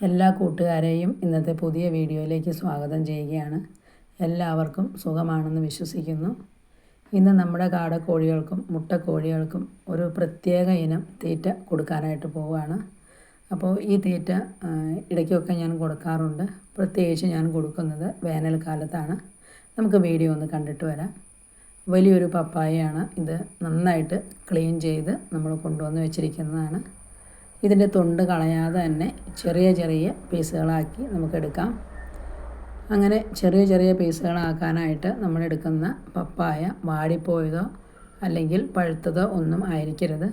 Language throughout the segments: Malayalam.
എല്ലാ കൂട്ടുകാരെയും ഇന്നത്തെ പുതിയ വീഡിയോയിലേക്ക് സ്വാഗതം ചെയ്യുകയാണ്. എല്ലാവർക്കും സുഖമാണെന്ന് വിശ്വസിക്കുന്നു. ഇന്ന് നമ്മുടെ കാടക്കോഴികൾക്കും മുട്ടക്കോഴികൾക്കും ഒരു പ്രത്യേക ഇനം തീറ്റ കൊടുക്കാനായിട്ട് പോവുകയാണ്. അപ്പോൾ ഈ തീറ്റ ഇടയ്ക്കൊക്കെ ഞാൻ കൊടുക്കാറുണ്ട്. പ്രത്യേകിച്ച് ഞാൻ കൊടുക്കുന്നത് വേനൽക്കാലത്താണ്. നമുക്ക് വീഡിയോ ഒന്ന് കണ്ടിട്ട് വരാം. വലിയൊരു പപ്പായയാണ് ഇത് നന്നായിട്ട് ക്ലീൻ ചെയ്ത് നമ്മൾ കൊണ്ടുവന്ന് വെച്ചിരിക്കുന്നതാണ്. ഇതിന്റെ തൊണ്ട് കളയാതെ തന്നെ ചെറിയ ചെറിയ പീസുകളാക്കി നമുക്കെടുക്കാം. അങ്ങനെ ചെറിയ ചെറിയ പീസുകളാക്കാനായിട്ട് നമ്മളെടുക്കുന്ന പപ്പായ വാടിപ്പോയതോ അല്ലെങ്കിൽ പഴുത്തതോ ഒന്നും ആയിരിക്കരുത്.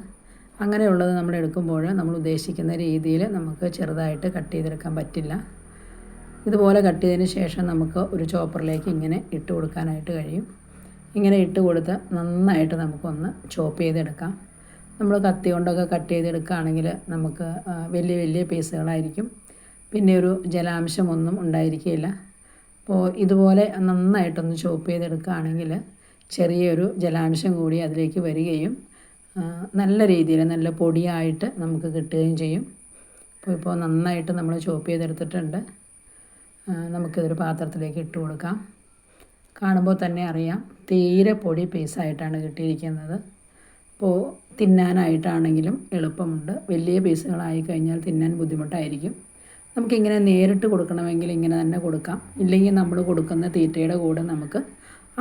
അങ്ങനെയുള്ളത് നമ്മൾ എടുക്കുമ്പോൾ നമ്മൾ ഉദ്ദേശിക്കുന്ന രീതിയിൽ നമുക്ക് ചെറുതായിട്ട് കട്ട് ചെയ്തെടുക്കാൻ പറ്റില്ല. ഇതുപോലെ കട്ട് ചെയ്തതിന് ശേഷം നമുക്ക് ഒരു ചോപ്പറിലേക്ക് ഇങ്ങനെ ഇട്ട് കൊടുക്കാനായിട്ട് കഴിയും. ഇങ്ങനെ ഇട്ട് കൊടുത്ത് നന്നായിട്ട് നമുക്കൊന്ന് ചോപ്പ് ചെയ്തെടുക്കാം. നമ്മൾ കത്തി കൊണ്ടൊക്കെ കട്ട് ചെയ്തെടുക്കുകയാണെങ്കിൽ നമുക്ക് വലിയ വലിയ പീസുകളായിരിക്കും. പിന്നെ ഒരു ജലാംശമൊന്നും ഉണ്ടായിരിക്കില്ല അപ്പോൾ ഇതുപോലെ നന്നായിട്ടൊന്ന് ചോപ്പ് ചെയ്തെടുക്കുകയാണെങ്കിൽ ചെറിയൊരു ജലാംശം കൂടി അതിലേക്ക് വരികയും നല്ല രീതിയിൽ നല്ല പൊടിയായിട്ട് നമുക്ക് കിട്ടുകയും ചെയ്യും. അപ്പോൾ ഇപ്പോൾ നന്നായിട്ട് നമ്മൾ ചോപ്പ് ചെയ്തെടുത്തിട്ടുണ്ട്. നമുക്കിതൊരു പാത്രത്തിലേക്ക് ഇട്ട് കൊടുക്കാം. കാണുമ്പോൾ തന്നെ അറിയാം തീരെ പൊടി പീസായിട്ടാണ് കിട്ടിയിരിക്കുന്നത്. അപ്പോൾ തിന്നാനായിട്ടാണെങ്കിലും എളുപ്പമുണ്ട്. വലിയ പീസുകളായി കഴിഞ്ഞാൽ തിന്നാൻ ബുദ്ധിമുട്ടായിരിക്കും. നമുക്കിങ്ങനെ നേരിട്ട് കൊടുക്കണമെങ്കിൽ ഇങ്ങനെ തന്നെ കൊടുക്കാം. ഇല്ലെങ്കിൽ നമ്മൾ കൊടുക്കുന്ന തീറ്റയുടെ കൂടെ നമുക്ക്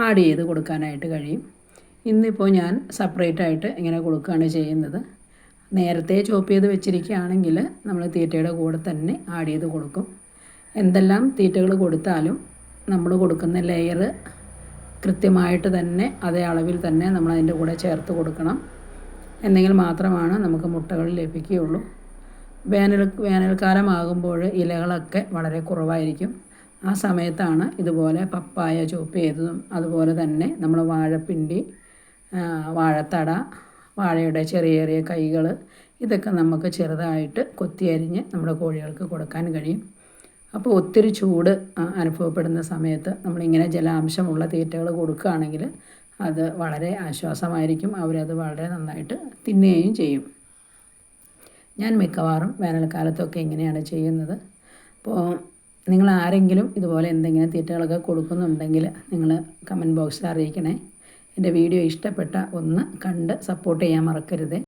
ആഡ് ചെയ്ത് കൊടുക്കാനായിട്ട് കഴിയും. ഇന്നിപ്പോൾ ഞാൻ സെപ്പറേറ്റ് ആയിട്ട് ഇങ്ങനെ കൊടുക്കുകയാണ് ചെയ്യുന്നത്. നേരത്തെ ചോപ്പ് ചെയ്ത് വെച്ചിരിക്കുകയാണെങ്കിൽ നമ്മൾ തീറ്റയുടെ കൂടെ തന്നെ ആഡ് ചെയ്ത് കൊടുക്കും. എന്തെല്ലാം തീറ്റകൾ കൊടുത്താലും നമ്മൾ കൊടുക്കുന്ന ലെയർ കൃത്യമായിട്ട് തന്നെ അതേ അളവിൽ തന്നെ നമ്മൾ അതിന്റെ കൂടെ ചേർത്ത് കൊടുക്കണം. എന്നെങ്കിൽ മാത്രമാണ് നമുക്ക് മുട്ടകൾ ലഭിക്കുകയുള്ളൂ. വേനൽ വേനൽക്കാലമാകുമ്പോൾ ഇലകളൊക്കെ വളരെ കുറവായിരിക്കും. ആ സമയത്താണ് ഇതുപോലെ പപ്പായ ചോപ്പ് ചെയ്തതും അതുപോലെ തന്നെ നമ്മൾ വാഴപ്പിണ്ടി വാഴത്തട വാഴയുടെ ചെറിയ ചെറിയ കൈകൾ ഇതൊക്കെ നമുക്ക് ചെറുതായിട്ട് കൊത്തിയരിഞ്ഞ് നമ്മുടെ കോഴികൾക്ക് കൊടുക്കാൻ കഴിയും. അപ്പോൾ ഒത്തിരി ചൂട് അനുഭവപ്പെടുന്ന സമയത്ത് നമ്മളിങ്ങനെ ജലാംശമുള്ള തീറ്റകൾ കൊടുക്കുകയാണെങ്കിൽ അത് വളരെ ആശ്വാസമായിരിക്കും. അവരത് വളരെ നന്നായിട്ട് തിന്നുകയും ചെയ്യും. ഞാൻ മിക്കവാറും വേനൽക്കാലത്തൊക്കെ ഇങ്ങനെയാണ് ചെയ്യുന്നത്. അപ്പോൾ നിങ്ങൾ ആരെങ്കിലും ഇതുപോലെ എന്തെങ്കിലും തീറ്റകളൊക്കെ കൊടുക്കുന്നുണ്ടെങ്കിൽ നിങ്ങൾ കമന്റ് ബോക്സിൽ അറിയിക്കണേ. എന്റെ വീഡിയോ ഇഷ്ടപ്പെട്ട ഒന്ന് കണ്ട് സപ്പോർട്ട് ചെയ്യാൻ മറക്കരുത്.